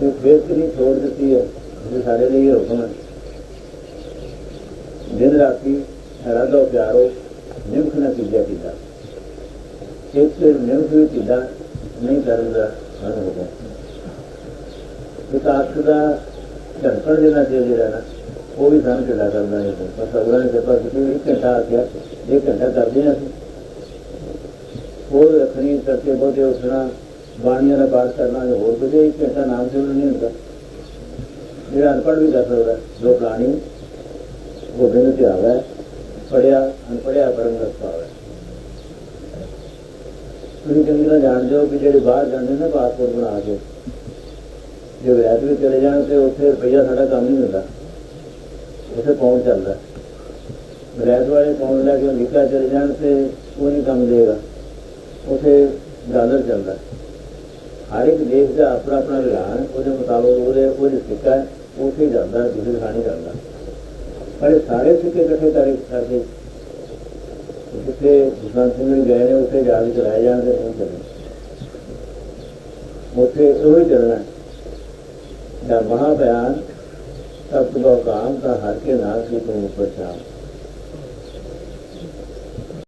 ਕਿ ਬੇਕਰੀ ਛੋੜ ਦਿੱਤੀ ਹੈ। ਇਹ ਸਾਡੇ ਲਈ ਹੁਕਮ ਹੈ ਦਿਨ ਰਾਤੀ ਰਾਧੋ ਪਿਆਰੋ, ਨਿਮਖ ਨਾ ਕੀਜਾ ਕੀਤਾ ਇੱਕ ਨਿਮਖ ਵੀ ਕੀਤਾ ਨਹੀਂ ਕਰਨ ਦਾ ਸਾਨੂੰ ਵਿਕਾਸ ਦਾ ਧਰਪੜ ਜਿਹੜਾ ਤੇ ਜਿਹੜਾ ਨਾ, ਉਹ ਵੀ ਸਾਨੂੰ ਕਿਹੜਾ ਕਰਦਾ ਹੈ ਬਸ ਅਗਲਾ ਨੇ ਕਿਹਾ ਕਿ ਇੱਕ ਘੰਟਾ ਆ ਗਿਆ ਇੱਕ ਘੰਟਾ ਕਰਦੇ ਹਾਂ ਅਸੀਂ। ਰੱਖਣੀ ਕਰਕੇ ਬਹੁਤੇ ਉਸਣਾ ਬਾਣੀਆਂ ਦਾ ਪਾਸ ਕਰਨਾ ਜਾਂ ਹੋਰ ਕੁਝ ਇੱਕ ਘੰਟਾ ਨਾਮ ਸਿਮਰਨ ਨਹੀਂ ਹੁੰਦਾ ਜਿਹੜਾ ਅਨਪੜ੍ਹ ਵੀ ਕਰ ਸਕਦਾ ਜੋ ਪ੍ਰਾਣੀ ਗੋਬਿੰਦ ਤੇ ਆਵੇ ਪੜਿਆ ਅਨਪੜਿਆ ਪਰਮ ਰਸਤਾ ਆਵੇ ਤੁਸੀਂ ਚੰਗੀ ਤਰ੍ਹਾਂ ਜਾਣਦੇ ਹੋ ਕਿ ਜਿਹੜੇ ਬਾਹਰ ਜਾਂਦੇ ਨੇ ਪਾਸਪੋਰਟ ਬਣਾ ਕੇ, ਜੇ ਵਿਆਹ ਵੀ ਚਲੇ ਜਾਣ ਤੇ ਉੱਥੇ ਰੁਪਈਆ ਸਾਡਾ ਕੰਮ ਨਹੀਂ ਹੁੰਦਾ। ਉੱਥੇ ਪਹੁੰਚ ਚੱਲਦਾ ਵਿਆਹ ਵਾਲੇ ਪਹੁੰਚ ਲੈ ਕੇ ਅਮਰੀਕਾ ਚਲੇ ਜਾਣ ਤੇ ਕੋਈ ਨਹੀਂ ਕੰਮ ਦੇਗਾ। ਉੱਥੇ ਡਾਲਰ ਚੱਲਦਾ ਹਰ ਇੱਕ ਦੇਸ਼ ਦਾ ਆਪਣਾ ਆਪਣਾ ਵਿਧਾਨ, ਉਹਦੇ ਮੁਤਾਬਕ ਉਹਦੇ ਉਹਦੇ ਸਿੱਕਾ ਉੱਥੇ ਜਾਂਦਾ, ਦੂਸਰੇ ਥਾਂ ਜਾਂਦਾ। ਪਰ ਸਾਰੇ ਸਿੱਕੇ ਇਕੱਠੇ ਕਰੇ ਕਰਕੇ ਜਿੱਥੇ ਗੁਰੂ ਸਿੰਘ ਜੀ ਗਏ ਨੇ, ਉੱਥੇ ਜਾ ਕੇ ਚਲਾਏ ਜਾਣਗੇ ਨਹੀਂ ਚੱਲਣੇ। ਉੱਥੇ ਉਹ ਹੀ ਚੱਲਣਾ ਦਾ ਮਹਾ ਬਿਆਨ ਸਭ ਤੋਂ ਕਾਮ ਦਾ ਹਰ ਕੇ ਨਾਲ ਕੀ ਤੁਮ ਉੱਪਰ ਸ਼ਾਮ